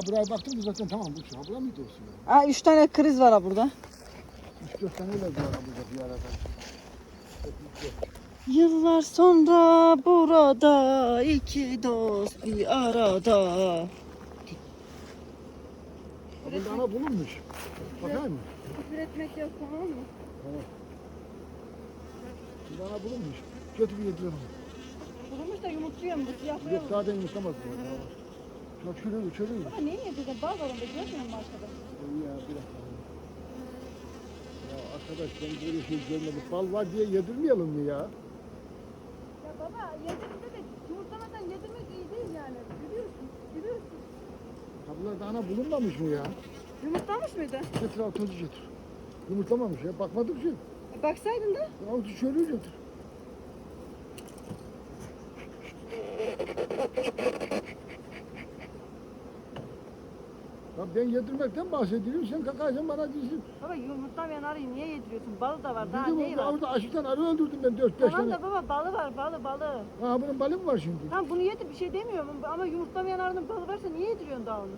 Ha buraya baktım da zaten tamam bu şu. Ha bura mıydı olsun? Aa, üç tane kriz var ha burada. Üç dört tane öyle bir arabada bir arada. Yıllar sonra burada iki dost bir arada. Bunda ana bulunmuş. Bakayım mı? Üretmek yok tamam mı? Bunda ana bulunmuş. Kötü bir yediler onu. Bulunmuş da yumurtluyor mu? Yok daha da yumurtlamaz bu. Çok çürüyor, çürüyor. Ama niye yedirdin? Bal var onda görmüyor musun? İyi ya bir dakika. Ya arkadaş ben böyle şey görmedim. Bal var diye yedirmeyelim mi ya? Ya baba yedirdi de yumurtlamadan yedirmek iyi değil yani. Biliyorsun. Biliyorsun. Ha bunlarda ana bulunmamış mı ya? Yumurtlamış mıydı? Getir al tozu getir. Yumurtlamamış ya. Bakmadık ki. E, baksaydın da. Al şöyle getir. Ben yedirmekten bahsediyorum. Sen kakacaksın bana diyorsun. Baba yumurtlamayan arıyı niye yediriyorsun? Balı da var. Daha Dedim neyi orada, var? orada açlıktan arı öldürdüm ben dört beş Tamam tane. da baba balı var balı balı. Ha bunun balı mı var şimdi? Tamam bunu yedir bir şey demiyorum ama yumurtlamayan arının balı varsa niye yediriyorsun daha onu?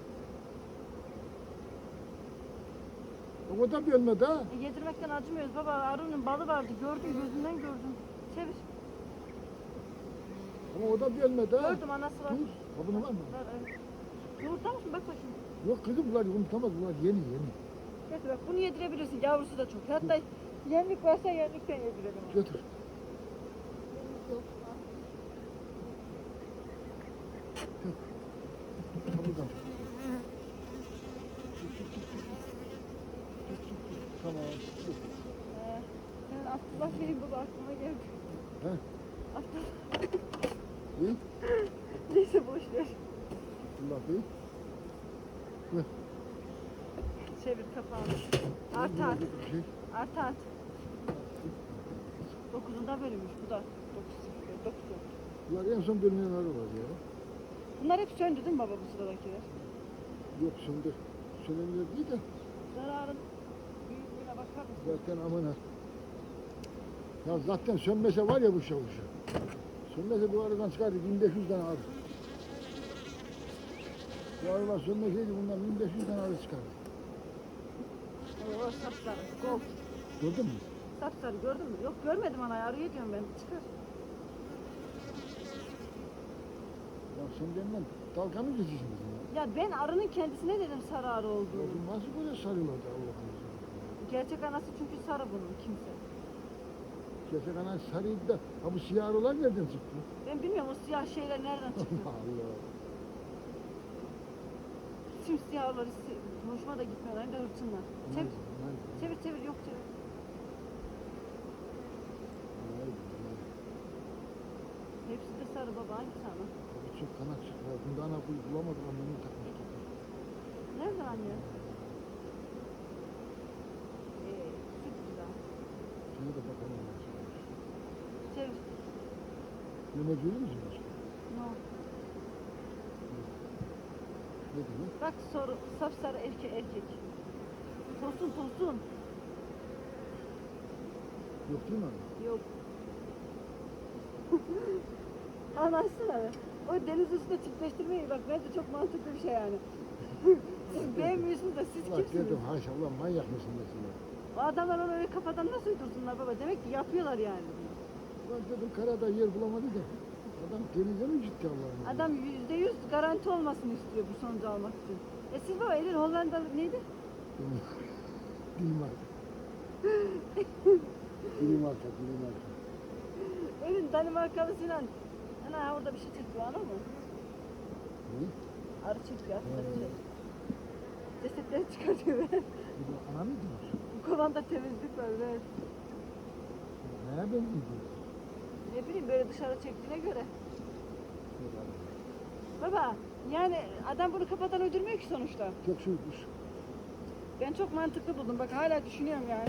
O da bir ölmedi ha. E, yedirmekten acımıyoruz baba arının balı vardı gördüm gözünden gördüm. Çevir. Ama o da bir ölmedi ha. Gördüm anası var. Dur. Ha bunun var mı? Var evet. Yumurtlamış mı bak bakayım. Yok kızım bunlar yumurtlamaz bunlar yeni yeni. Getir bak bunu yedirebilirsin yavrusu da çok. Hatta yemlik varsa yemlikten yedirelim. Götür. Buradan. Tamam. Ee, senin Abdullah Bey'in baba aklıma geldi. He? Abdullah. İyi. Neyse boş ver. Allah Bey. Çevir kapağını. Bir Şey. Artı at. Dokuzunda bölünmüş bu da. Dokuz. Dokuz. oldu. Bunlar en son bölünenler var ya. Bunlar hep söndü değil mi baba bu sıradakiler? Yok söndü. Sönenler değil de Zararın büyüklüğüne bakar mısın? zaten aman ha. Ya zaten sönmese var ya bu şavuşu. Sönmese bu aradan çıkardı 1500 tane arı. Bu arılar sönmeseydi bundan 1500 tane arı çıkardı. Oo sapsarı. Gold. Gördün mü? Sapsarı gördün mü? Yok görmedim ana arıyor diyorum ben. Çıkar. Ya sen benden dalga mı geçiyorsun ya? Ya ben arının kendisine dedim sarı arı Ya olduğunu. bu nasıl böyle sarıyorlardı Allah'ım. Gerçek anası çünkü sarı bunun kimse. Gerçek anan sarıydı da ha bu siyah arılar nereden çıktı? Ben bilmiyorum o siyah şeyler nereden çıktı. Allah. Simsiyah arılar hiç hoşuma da gitmiyorlar. Hem de hırçınlar. Çevir, çevir, çevir. Yok çevir. Hepsi de sarı baba. Hangisi ana? Bu çok kanat çıktı. Bunda ana kuyu bulamadık ama bunu takmıştık. Nerede anne? Ee, süt güzel. Şuna da bakalım. Çevir. Yemek görüyor musunuz? Ne demek? Bak soru. Sapsarı erkek erkek. Tosun tosun. Yok değil mi abi? Yok. Anlarsın abi. O deniz üstünde çiftleştirmeyi bak bence çok mantıklı bir şey yani. siz beğenmiyorsunuz da siz Allah kimsiniz? dedim haşa Allah manyak mısın desin ya. O adamlar onu öyle kafadan nasıl uydursunlar baba? Demek ki yapıyorlar yani. Ben dedim karada yer bulamadı da. Adam denize mi gitti Allah'ım? Adam yüzde yüz garanti olmasını istiyor bu sonucu almak için. E siz baba elin Hollandalı neydi? Danimarka. Danimarka, Danimarka. Elin Danimarkalısıyla ana orada bir şey çekiyor ana mı? Ne? Arı Hmm. şey. Cesetleri çıkartıyor. Bu da ana mıydı? bu kovanda temizlik var evet. Ne ben miydi? Ne bileyim böyle dışarı çektiğine göre. Baba yani adam bunu kafadan öldürmüyor ki sonuçta. Çok soğukmuş. Ben çok mantıklı buldum. Bak hala düşünüyorum yani.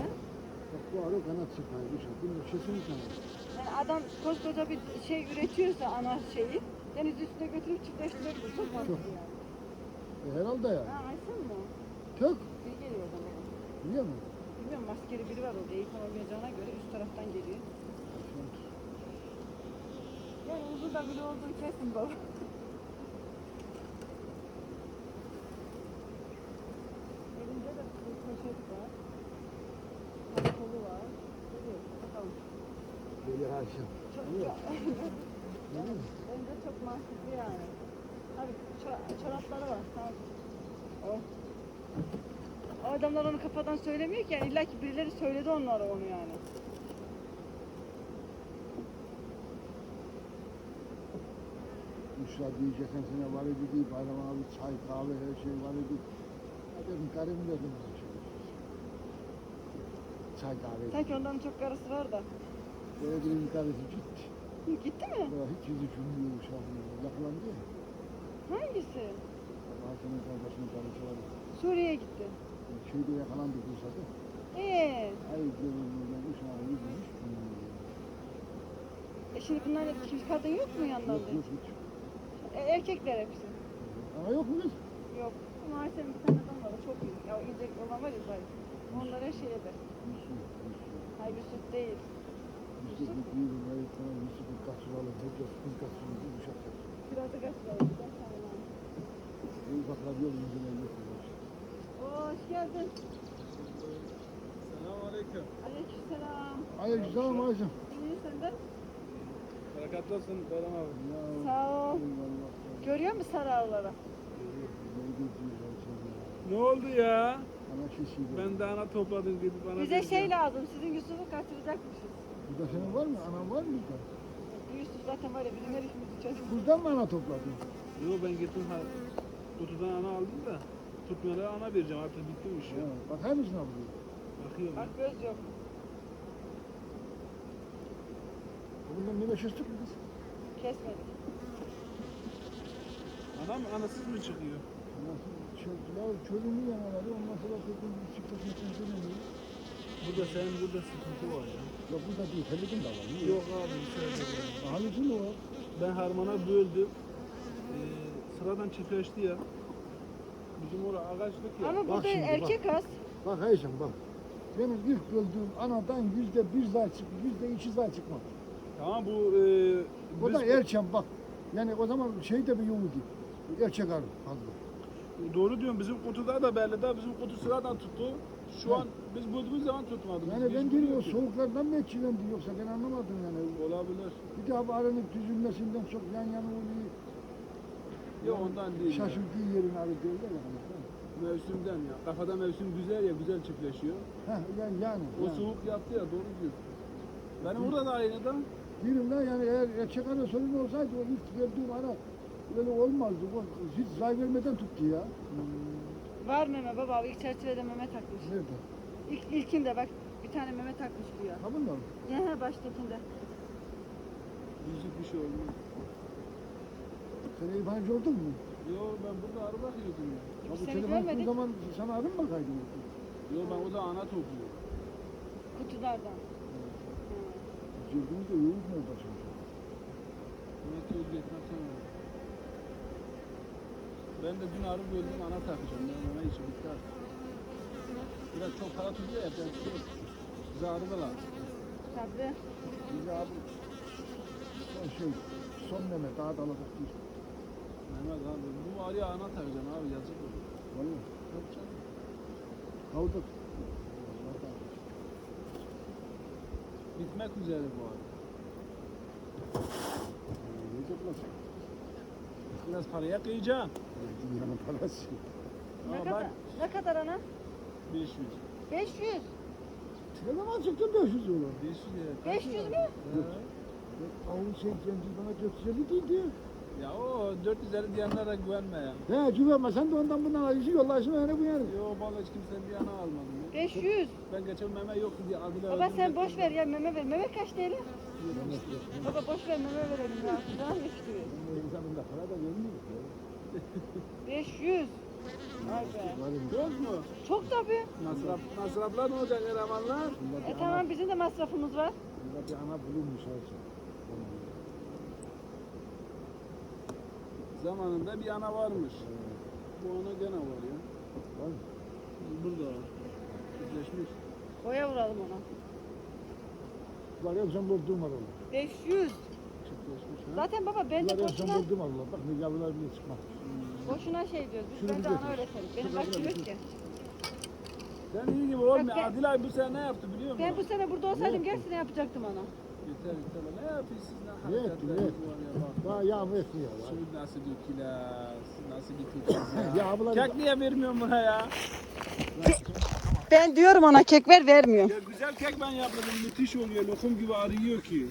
Bak bu arı kanat sıkmaymış. Bunun şişini kanat. Yani adam koskoca bir şey üretiyorsa ana şeyi deniz üstüne götürüp çiftleştirebilir. Çok mantıklı yani. E, herhalde ya. Ha mi o? Çok. Biri geliyor oradan baba. Biliyor musun? Bilmiyorum maskeli biri var orada. Eğitim oynayacağına göre üst taraftan geliyor. Burada biri olduğu kesin baba. Elinde de bir poşet var. Kolu var. Böyle her şey. Çok Bence çok mantıklı yani. Abi çorapları var. Tamam. Oh. O adamlar onu kafadan söylemiyor ki yani illa ki birileri söyledi onlara onu yani. Müşra diye geçen sene var idi diye bayram abi çay kahve her şey var idi. Ya dedim karım dedim. Çay kahve. Sanki ondan çok karısı var da. Belediyenin karısı gitti. Gitti mi? Ya hiç yüzü gülmüyor uşağımıyor. Yakalandı ya. Hangisi? Hakan'ın kardeşinin karısı var. Suriye'ye gitti. Köyde yakalandı Bursa'da. Ee, Ay görünmüyor. Uşağın yüzü hiç gülmüyor. e şimdi bunlar hep kimse kadın yok mu yanlarında? Yok yok hiç. E, erkekler hepsi. Ama yok mu kız? Yok. Ama Ayşe'nin bir tane adam var. O çok iyi. Ya ince olan var ya zayıf. Onlar her şey eder. Hayır bir süt değil. Bir yıl hayır sana Yusuf'u kaçıralım. Herkes kız kaçırıyor. Uşak kaçırıyor. Biraz da kaç lira? Bir tane var. Bu ufaklar yol yüzüne yok. Oo, hoş geldin. Selamünaleyküm. Aleykümselam. Aleykümselam Ayşem. İyi senden? Berekatli olsun Bayram abi. Ya, Sağ ol. Görüyor musun sarı? Ne oldu ya? Ben de ana topladım gidip bana. Bize şey lazım. Sizin Yusuf'u kaçıracakmışız. Burada senin var mı? Anan var mı burada? Bu Yusuf zaten var ya bizim her işimizi çözüyor. Buradan mı ana topladın? Yok ben gittim ha. Kutudan ana aldım da. Tutmayalı ana vereceğim artık bitti bu iş ya. Ya, bakar mısın abi? Bakıyorum. Bak göz yok. Bundan ne meşhurtuk mu kız? Kesmedik. Ana mı? Anasız mı çıkıyor? Ya çölünü yanaları ondan sonra tekrar bisikletin içine Burada senin burada sıkıntı var ya. Yok burada değil, Felidin de var. Niye? Yok abi bir şey yok. Hangisi mi var? Ben harmana böldüm. Ee, sıradan çiftleşti ya. Bizim orada ağaçlık ya. Ama burada şimdi, erkek az. Bak Ayşem bak. Benim ilk gördüğüm anadan yüzde bir zay çık, yüzde iki zay çıkmaz. Tamam bu e, O da biz- erken bak. Yani o zaman şey de bir yumurdu. Erkek arı fazla. Doğru diyorum bizim kutuda da belli de bizim kutu sıradan tuttu. Şu Hı. an biz bulduğumuz zaman tutmadı. Biz Yani hiç ben ki. soğuklardan mı etkilendi yoksa ben anlamadım yani. Olabilir. Bir de abi arının düzülmesinden çok yan yana oluyor. Yok ondan değil. ya. Şaşırdığı yerin arı derler ya. Mevsimden ya. Kafada mevsim güzel ya güzel çiftleşiyor. Heh, yani, yani. O yani. soğuk yaptı ya doğru diyor. Benim orada da aynı da. Diyorum lan yani eğer erkek arı sorun olsaydı o ilk gördüğüm ara böyle olmazdı. O hiç zay vermeden tuttu ya. Var meme baba. İlk çerçevede meme takmış. Nerede? İlk, ilkinde bak. Bir tane meme takmış bu ya. Mı? Ne he baştakinde. Yüzük bir şey olmuyor. Sen yabancı oldun mu? Yo ben burada arı bakıyordum ya. Ha bu seni telefon görmedik. zaman sana arı mı bakaydı? Yo ben o da ana topluyor. Kutulardan. Cildimiz de yoğurt mu başlamış? Özgetmez sonra. Ben de dün arı böldüm ana takacağım. Ben ona için bitti artık. Biraz çok para tutuyor ya. Ben tutuyor. Bize arı da lazım. Tabii. Biz abi son şey son meme daha da alacak değil. Mehmet abi bu arıya ana takacaksın abi yazık olur. Vallahi Tabii canım. Bitmek üzere bu arı. Yiyecek nasıl? Biraz paraya kıyacaksın. Dünyanın parası. Ne Ama kadar? bak Ne kadar ana? 500. 500. Ne zaman çıktın 500 euro? 500 lira. 500 mü? Ha. Avun şey kendi bana 450 değildi. Ya o 450 diyenlere güvenme ya. He güvenme sen de ondan bundan alıcı yollarsın yani bu yani. Yo hiç kimsenin bir yana almadım. 500. Ben geçen meme yoktu diye aldılar. Baba sen boş ver ya meme ver. Meme kaç TL? Baba boş ver meme verelim ya. Daha da para da vermiyor. 500. Vay be. Yok mu? Çok tabii. Masraf, masraflar ne olacak elemanlar? E tamam bizim de masrafımız var. Burada bir ana bulunmuş artık. Zamanında bir ana varmış. Bu ana gene var ya. Var mı? Burada. Boya vuralım ona. Var ya var oğlum. 500. Çiftleşmiş ha. Zaten baba bence Var ya boşuna, var oğlum. Bak ne yavrular bile çıkmaz. boşuna şey diyoruz. Biz Şunu bence bir ana öğretelim. Benim Şunu bir yok ki. Sen iyi gibi olmuyor. ben- Adilay bu sene ne yaptı biliyor musun? Ben bu sene burada olsaydım gerisini yapacaktım ana. Yeter yeter. Ne yapıyorsunuz lan? Ne etti, Hareketler ne etti? var ya bak. Daha yağmur etmiyor. ya. Suyu nasıl döküler? Nasıl bitireceğiz ya? Ya abla Kek niye vermiyorsun buna ya? Ben diyorum ona kek ver vermiyor. Ya güzel kek ben yapmadım. Müthiş oluyor. Lokum gibi arıyor ki.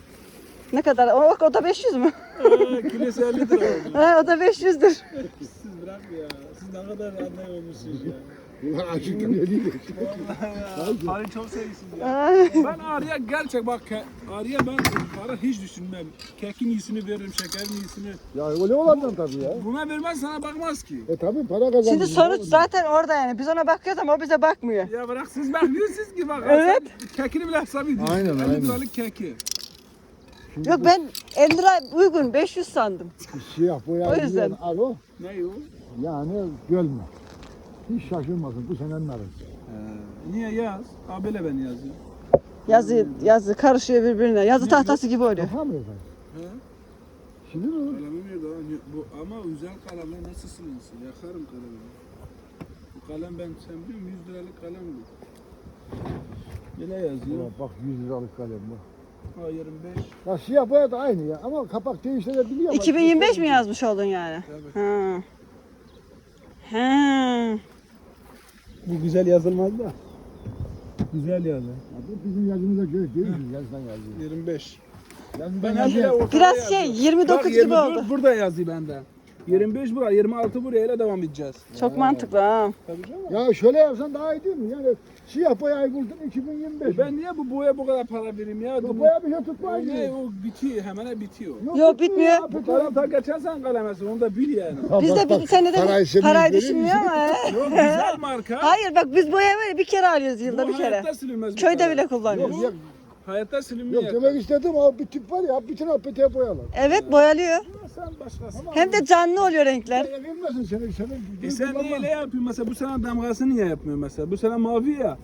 Ne kadar? O, o da 500 mü? Aa, kilosu 50 lira oldu. Ha, o da 500'dür. Siz bırak ya. Siz ne kadar anlay olmuşsunuz ya. Ne diyeyim. Vallahi ya. Arı çok seviyorsunuz ya. Ben Arı'ya gerçek bak ke- Arı'ya ben para hiç düşünmem. Kekin iyisini veririm, şekerin iyisini. Ya öyle olandan tabii ya. Buna vermez sana bakmaz ki. E tabii para kazanıyor. Şimdi sonuç zaten orada yani. Biz ona bakıyoruz ama o bize bakmıyor. Ya bırak siz bakıyorsunuz ki bak. Evet. sen Kekini bile hesap ediyorsun. Aynen, 50 aynen. liralık keki. Şimdi Yok ben 50 lira uygun 500 sandım. Siyah boya O yüzden. giyen alo. Ne o? Yani gölme. Hiç şaşırmasın bu senenin arası. Niye yaz? Abele ben yazayım. Yazı yazı karışıyor birbirine. Yazı tahtası gibi oluyor. Yapar mı efendim? He? Şimdi mi? Kalemim yok daha. Bu, ama özel kalemle nasıl silinsın? Yakarım kalemimi. Bu kalem ben sen biliyor musun 100 liralık kalem bu. Yine yazıyor. Ulan bak 100 liralık kalem bu. Ha 25. Ya siyah boya da aynı ya ama kapak değiştirebiliyor. ama- 2025 mi yazmış oldun yani? Tabii. Ha. Ha. Bu güzel yazılmaz da. Güzel yazı. Ya bu bizim yazımıza göre değil mi? Yazdan yazıyor. 25. Yazdan Ben yazıyor. Biraz şey 29 Bak, gibi 24 oldu. burada yazıyor bende. 25 buraya, 26 buraya ile devam edeceğiz. Çok mantıklı ha. Tabii canım. Ya şöyle yapsan daha iyi değil mi? Yani siyah boyayı buldun 2025. Ben niye bu boya bu kadar para vereyim ya? Bu Bu boya bir şey tutmaz. ne o bitiyor hemen bitiyor. Yok, bitmiyor. Bu kalem ta geçen sen kalemesi onu da bil yani. Biz de bir sene de parayı parayı düşünmüyor ama. Yok güzel marka. Hayır bak biz boya böyle bir kere alıyoruz yılda Bu bir kere. Hayatta silinmez bu Köyde bile Yok, kullanıyoruz. yok, Hayatta silinmiyor. yok demek istedim o bir tip var ya bütün apeteye boyalar. Evet boyalıyor. Sen başkasın. Hem de canlı oluyor renkler. Ya bilmesin seni seni. E sen niye öyle yapıyorsun mesela bu sene damgası niye yapmıyor mesela? Bu sene mavi ya.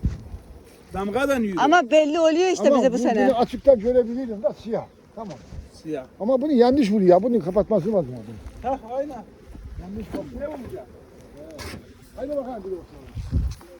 Damga da niye? Ama belli oluyor işte bize bu sene. Bunu açıktan görebilirim da siyah. Tamam. Siyah. Ama bunu yanlış vuruyor ya. Bunun kapatması lazım. Yani. Hah aynen. Yanlış kapatıyor. Ne olacak? Haydi bakalım bir bakalım.